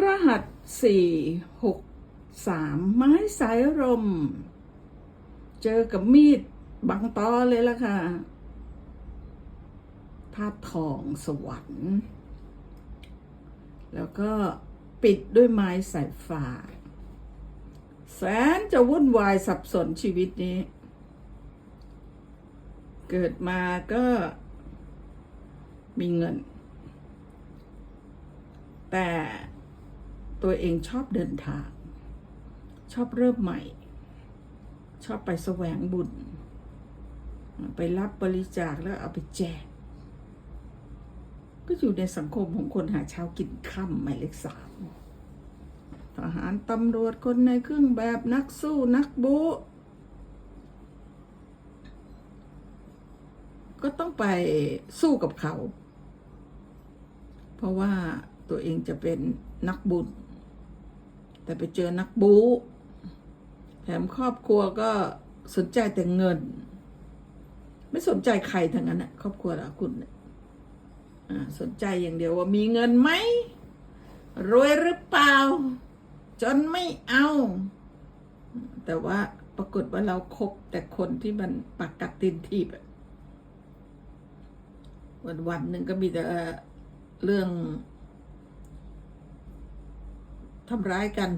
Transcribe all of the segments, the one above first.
รหัสสี่หกสามไม้สายรมเจอกับมีดบังตอเลยล่ะค่ะธาตุทองสวรรค์ แล้วก็ปิดด้วยไม้สายฟ้าแสนจะวุ่นวายสับสนชีวิตนี้ เกิดมาก็มีเงิน แต่ ตัวเองชอบเดินทาง ชอบเริ่มใหม่ ชอบไปแสวงบุญ ไปรับบริจาคแล้วเอาไปแจก ก็อยู่ในสังคมของคนหาเช้ากินค่ำหมายเลขสามทหารตำรวจคนในเครื่องแบบนักสู้นักบูก็ต้องไปสู้กับเขา เพราะว่าตัวเองจะเป็นนักบุญ แต่ไปเจอนักบูแถมครอบครัวก็สนใจแต่เงิน ไม่สนใจใครทั้งนั้นนะครอบครัวเราคุณสนใจอย่างเดียวว่ามีเงินไหมรวยหรือเปล่า จนไม่เอา แต่ว่าปรากฏว่าเราคบแต่คนที่มันปักกัดตินทีบวันวันหนึ่งก็มีแต่เรื่อง ทำร้ายกัน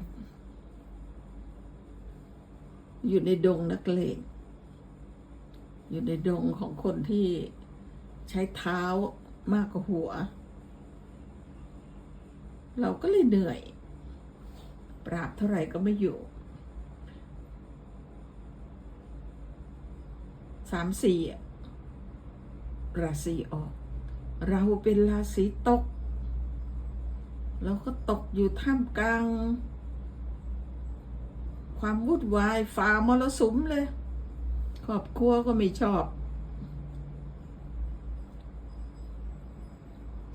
อยู่ในดงนักเลงอยู่ในดงของคนที่ใช้เท้ามากกว่าหัว เราก็เลยเหนื่อย ปราบเท่าไหร่ก็ไม่อยู่สามสี่ราศีออก เราเป็นราศีตก เราก็ตกอยู่ท่ามกลาง ความวุ่นวายฝ่ามรสุมเลย ครอบครัวก็ไม่ชอบ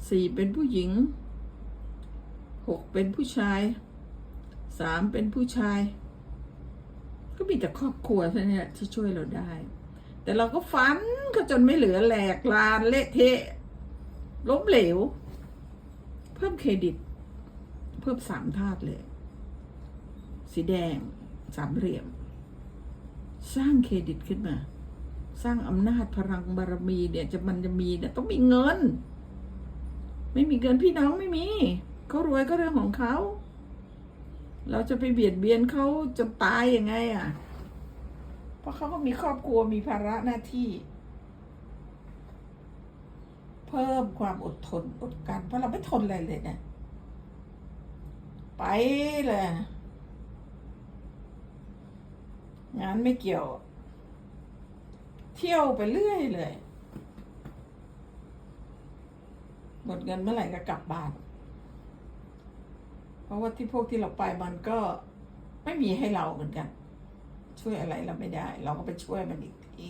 สี่เป็นผู้หญิงหกเป็นผู้ชายสามเป็นผู้ชาย ก็มีแต่ครอบครัวเท่านี้ที่ช่วยเราได้ แต่เราก็ฝันก็จนไม่เหลือแหลกลานเละเทะล้มเหลว เพิ่มเครดิต พิ่มสามธาตุเลย สีแดงสามเหลี่ยม สร้างเครดิตขึ้นมา สร้างอำนาจพลังบารมีเนี่ยจะมันจะมีเนี่ยต้องมีเงิน ไม่มีเงินพี่น้องไม่มีเขารวยก็เรื่องของเขา เราจะไปเบียดเบียนเขาจนตายยังไงอะ เพราะเขาก็มีครอบครัวมีภาระหน้าที่ เพิ่มความอดทนอดกันเพราะเราไม่ทนอะไรเลยเนี่ย ไปเลยงานไม่เกี่ยว เที่ยวไปเรื่อยเลยหมดเงินเมื่อไหร่ก็กลับบ้าน เพราะว่าที่พวกที่เราไปมันก็ไม่มีให้เราเหมือนกัน ช่วยอะไรเราไม่ได้ เราก็ไปช่วยมันอีกที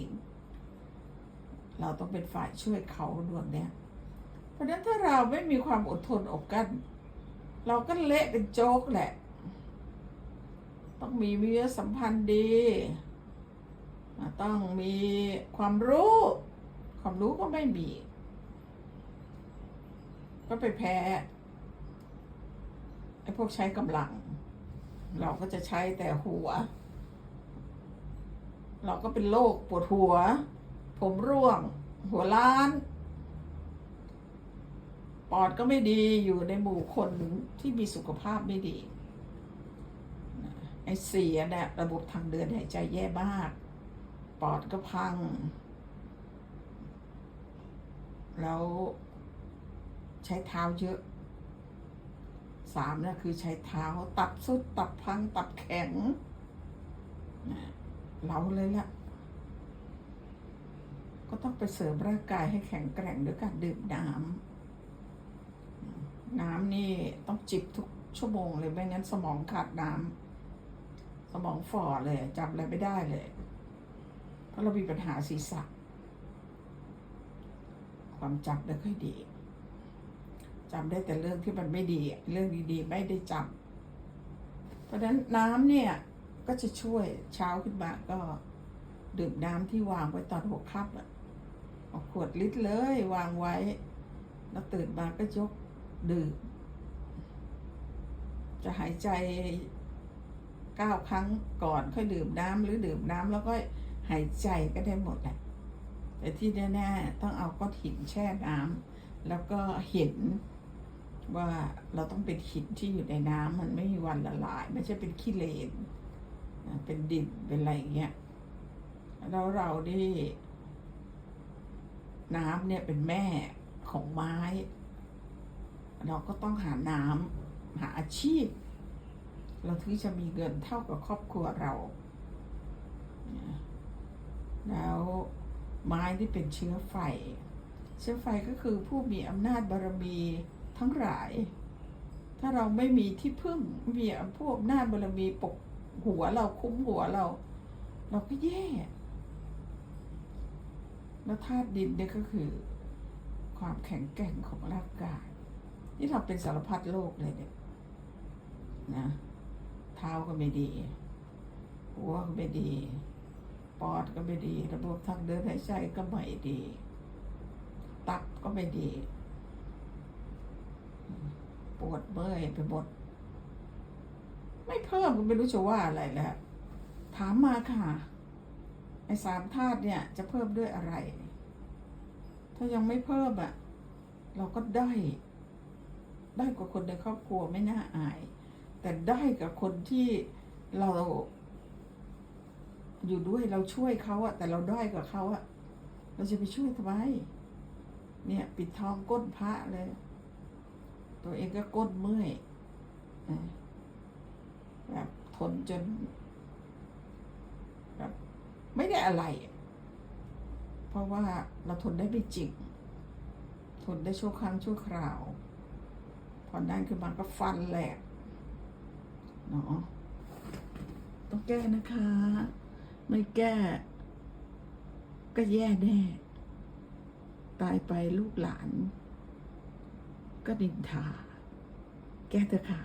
เราต้องเป็นฝ่ายช่วยเขาดวงเนี้ยเพราะฉะนั้นถ้าเราไม่มีความอดทนอดกลั้น เราก็เละเป็นโจ๊กแหละ ต้องมีวิทยสัมพันธ์ดี ต้องมีความรู้ ความรู้ก็ไม่มี ก็ไปแพ้ไอ้พวกใช้กำลัง เราก็จะใช้แต่หัว เราก็เป็นโรคปวดหัว ผมร่วง หัวล้าน ปอดก็ไม่ดีอยู่ในหมู่คนที่มีสุขภาพไม่ดีไอ้เสียเนี่ยระบบทางเดินหายใจแย่มาก ปอดก็พัง แล้วใช้เท้าเยอะสามเนี่ยคือใช้เท้าตับสุดตับพังตับแข็งเราเลยละก็ต้องไปเสริมร่างกายให้แข็งแกร่งด้วยการดื่มน้ำ น้ำนี่ต้องจิบทุกชั่วโมงเลยไม่งั้นสมองขาดน้ำสมองฝ่อเลยจำอะไรไม่ได้เลย เพราะเรามีปัญหาศีรษะ ความจำไม่ค่อยดีจำได้แต่เรื่องที่มันไม่ดี เรื่องดีๆ ไม่ได้จำเพราะนั้นน้ำเนี่ยก็จะช่วยเช้าขึ้นมาก็ดื่มน้ำที่วางไว้ตอนหัวค่ำอะเอาขวดลิตรเลยวางไว้ แล้วตื่นมาก็ยก ดื่ม จะหายใจเก้าครั้งก่อนค่อยดื่มน้ำหรือดื่มน้ำแล้วก็หายใจก็ได้หมดแหละแต่ที่แน่ๆต้องเอาก้อนหินแช่น้ำแล้วก็เห็นว่าเราต้องเป็นหินที่อยู่ในน้ำมันไม่มีวันละลาย ไม่ใช่เป็นขี้เลน เป็นดินเป็นอะไรอย่างเงี้ยแล้วเรานี่น้ำเนี่ยเป็นแม่ของไม้ เราก็ต้องหาน้ำหาอาชีพ เราถึงจะมีเงินเท่ากับครอบครัวเรา แล้วไม้ที่เป็นเชื้อไฟ เชื้อไฟก็คือผู้มีอำนาจบารมีทั้งหลาย ถ้าเราไม่มีที่พึ่งม่มีผู้อำนาจบารมีปกหัวเราคุ้มหัวเรา เราก็แย่ แล้วธาตุดินเนี่ยก็คือความแข็งแกร่งของร่างกาย นี่เราเป็นสารพัดโรคเลยเนี่ยนะเท้าก็ไม่ดี หัวก็ไม่ดี ปอดก็ไม่ดี ระบบทางเดินหายใจก็ไม่ดี ตับก็ไม่ดี ปวดเมื่อยไปหมดไม่เพิ่มก็ไม่รู้จะว่าอะไรแล้ว ถามมาค่ะ ไอ้สามธาตุเนี่ยจะเพิ่มด้วยอะไร ถ้ายังไม่เพิ่มอะเราก็ได้ ได้กว่าคนในครอบครัวไม่น่าอาย แต่ได้กับคนที่เราอยู่ด้วยเราช่วยเขาอะแต่เราด้อยกับเขาอะเราจะไปช่วยทำไม เนี่ย ปิดทองก้นพระเลย ตัวเองก็ก้นเมื่อยแบบทนจนแบบไม่ได้อะไร เพราะว่าเราทนได้ไม่จริง ทนได้ชั่วครั้งชั่วคราว พอนั้นคือมันก็ฟันแหลกเนาะต้องแก้นะคะ ไม่แก้ ก็แย่แน่ ตายไปลูกหลาน ก็ดินทา แก้เถอะค่ะ